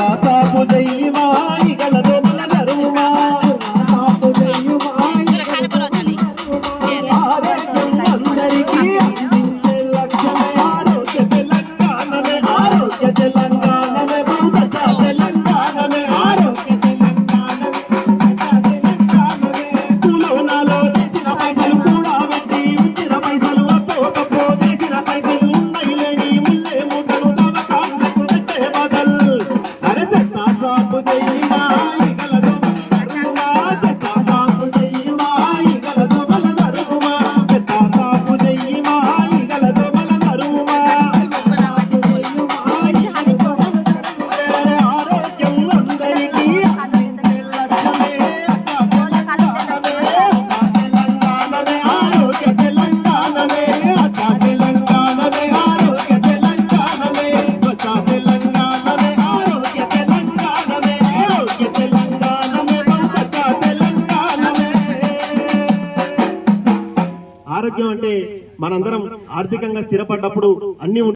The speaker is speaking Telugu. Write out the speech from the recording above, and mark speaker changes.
Speaker 1: దాసాపు దైవాయ they ఆరోగ్యం అంటే మనందరం ఆర్థికంగా స్థిరపడ్డప్పుడు అన్ని